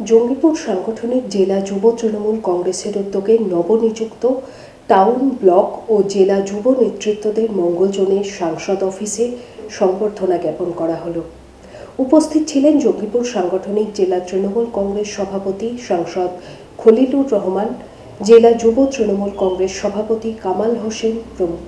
জঙ্গিপুর সাংগঠনিক জেলা যুব তৃণমূল কংগ্রেসের উদ্যোগে নবনিযুক্ত টাউন ব্লক ও জেলা যুব নেতৃত্বদের মঙ্গলজনের সাংসদ অফিসে সংবর্ধনা জ্ঞাপন করা হলো। উপস্থিত ছিলেন জঙ্গিপুর সাংগঠনিক জেলা তৃণমূল কংগ্রেস সভাপতি সাংসদ খলিলুর রহমান, জেলা যুব তৃণমূল কংগ্রেস সভাপতি কামাল হোসেন প্রমুখ।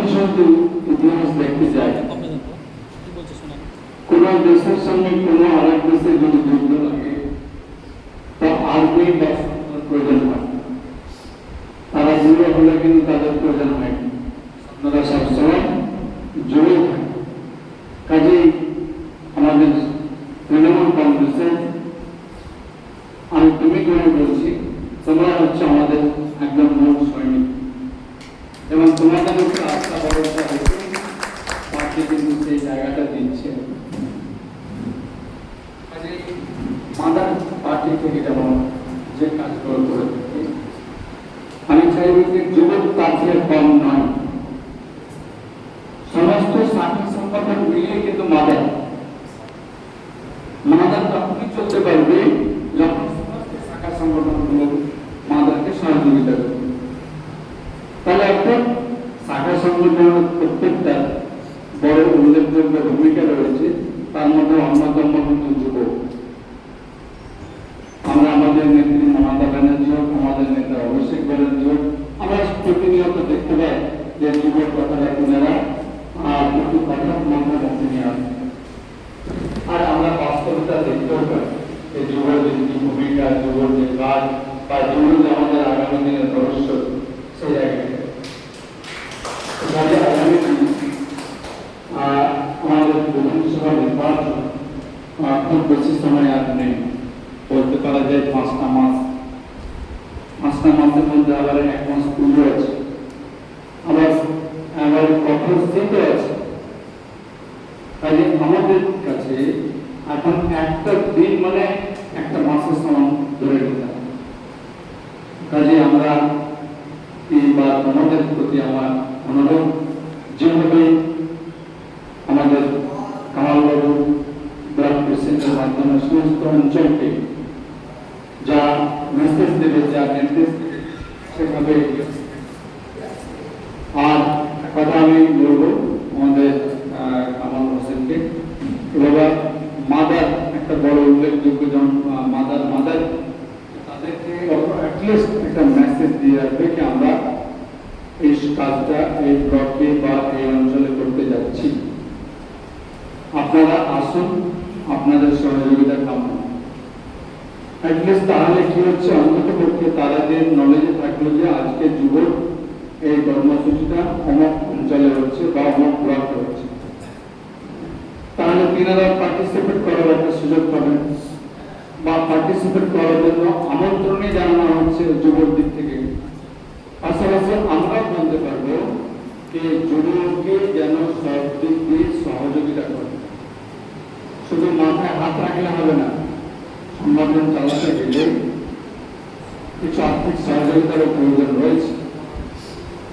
আরো কিছু যদি ইতিহাস দেখতে যাই কোন দেশের সঙ্গে কোন আরেক দেশের যদি যুদ্ধ লাগে তো আর্মি বা সেনার প্রয়োজন হয় না। তারা দূরে হলে কিন্তু তাদের প্রয়োজন হয় না। আপনারা সবসময় জুড়ে থাকেন কাজেই পার্টি থেকে যেমন যে কাজগুলো করে থাকি। আমি চাইব যে যুবক তার কম নয়। সমস্ত সাথী সংগঠন মিলিয়ে কিন্তু মাদার মাদার তখনই চলতে পারবে যখন সমস্ত শাখা সংগঠনগুলো মাদারকে সহযোগিতা করবে। তাহলে এখন শাখা সংগঠনের প্রত্যেকটা বড় উল্লেখযোগ্য ভূমিকা রয়েছে তার মধ্যে অন্যতম কিন্তু যুবক আমরা আমাদের নেত্রী মমতা ব্যানার্জি হোক আমাদের নেতা অভিষেক ব্যানার্জি হোক আমরা প্রতিনিয়ত দেখতে পাই যে যুবক কথাটা তিনারা আর আর। আমরা বাস্তবতা দেখতেও পাই যে যুবক যে ভূমিকা যুবক যে কাজ, বা যুবক যে আমাদের আগামী দিনের ভবিষ্যৎ, সেই জায়গাটা আগামী আমাদের বিধানসভা নির্বাচন নেই। বলতে পাঁচটা মাস। পাঁচটা মাসের মধ্যে আবার এক মাস পুজো আছে আবার আবার কঠোর শীত আছে আমাদের কাছে এখন একটা দিন মানে একটা মাসের সমান ধরে নিতে কাজে আমরা বা তোমাদের প্রতি আমার অনুরোধ, যেভাবে আমাদের কামালবাবু ব্লক প্রেসিডেন্টের মাধ্যমে সমস্ত অঞ্চলকে যা মেসেজ দেবে, যা নির্দেশ সেভাবে আর কথা আমি বলব আমাদের আহ, কামাল হোসেনকে বাবা মাদার একটা বড় উল্লেখযোগ্য যেমন আহ, মাদার মাদার তাদেরকে অ্যাটলিস্ট একটা মেসেজ দিয়ে রাখবে কি আমরা এই কাজটা, এই ব্লকে বা এই অঞ্চলে করতে যাচ্ছি। আপনারা আসুন, আপনাদের সহযোগিতা কামনা তাহলে কি হচ্ছে অন্তত পক্ষে তাদের নলেজে থাকল যে আজকে যুবক এই কর্মসূচিটা অমুক অঞ্চলে হচ্ছে বা অমুক ব্লকে হচ্ছে। তাহলে তিনারা পার্টিসিপেট করার একটা সুযোগ পাবেন। বা পার্টিসিপেট করার জন্য আমন্ত্রণই জানানো হচ্ছে যুবক দিক থেকে। পাশাপাশি আমরাও জানতে পারব যে যুবককে যেন সব দিক দিয়ে সহযোগিতা করে। শুধু মাথায় হাত রাখলে হবে না, সংগঠন চালাতে গেলে কিছু আর্থিক সহযোগিতারও প্রয়োজন রয়েছে।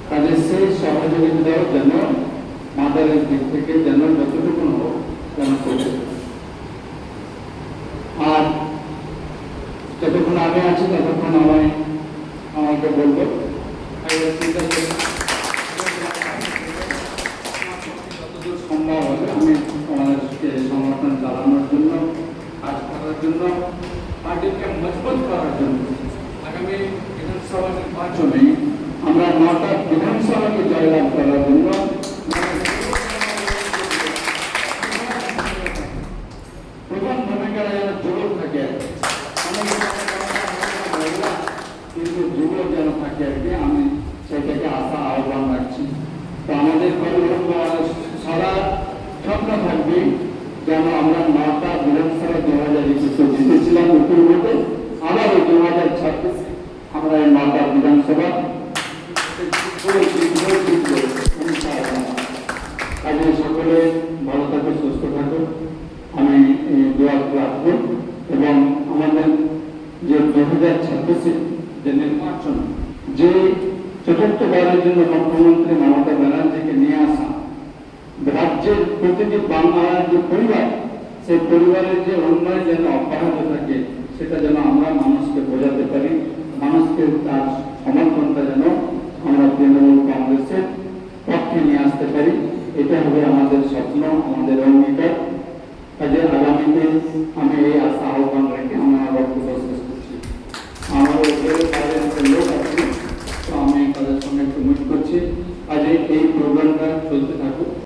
কাজে সেই সহযোগিতাও যেন মাদারের দিক থেকে যেন যতটুকু হোক যেন করতে পারে। আর যতক্ষণ আমি আছি ততক্ষণ আমায়, আমাকে বলব। যতদূর সম্ভব হবে, আমি আমাদেরকে সংগঠন চালানোর জন্য, কাজ করার জন্য, পার্টিকে মজবুত করার জন্য আগামী বিধানসভা নির্বাচনে আমরা নটা বিধানসভাকে জয়লাভ করার জন্য প্রধান ভূমিকা যেন যুবক থাকে অনেক মহিলা, কিন্তু যুবক কি আমি সেটাকে আশা আহ্বান রাখছি। তো আমাদের সারা স্বপ্ন থাকবে। যেন আমরা নটা বিধানসভা দু হাজার শক্তির মধ্যে আবারও দু হাজার ছাব্বিশে আমরা এই নটা বিধানসভা কাজে সকলে ভালো থাকো সুস্থ থাকো আমি দোয়া রাখব এবং আমাদের যে দু হাজার ছাব্বিশে যে নির্বাচন যে চতুর্থবারের জন্য মুখ্যমন্ত্রী মমতা ব্যানার্জিকে নিয়ে আসা রাজ্যের প্রতিটি বাংলার যে পরিবার, সেই পরিবারের যে উন্নয়ন যেন অব্যাহত থাকে, সেটা যেন আমরা মানুষকে বোঝাতে পারি, মানুষকে তার সমর্থনটা যেন আমরা তৃণমূল কংগ্রেসের পক্ষে নিয়ে আসতে পারি, এটা হবে আমাদের স্বপ্ন, আমাদের অঙ্গীকার। কাজে আগামীতে আমি এই আশা আহ্বান রেখে আমার বক্তব্য শেষ করছি আমাদের লোক একটু মিট করছি। আর এই প্রোগ্রামটা চলতে থাকুক।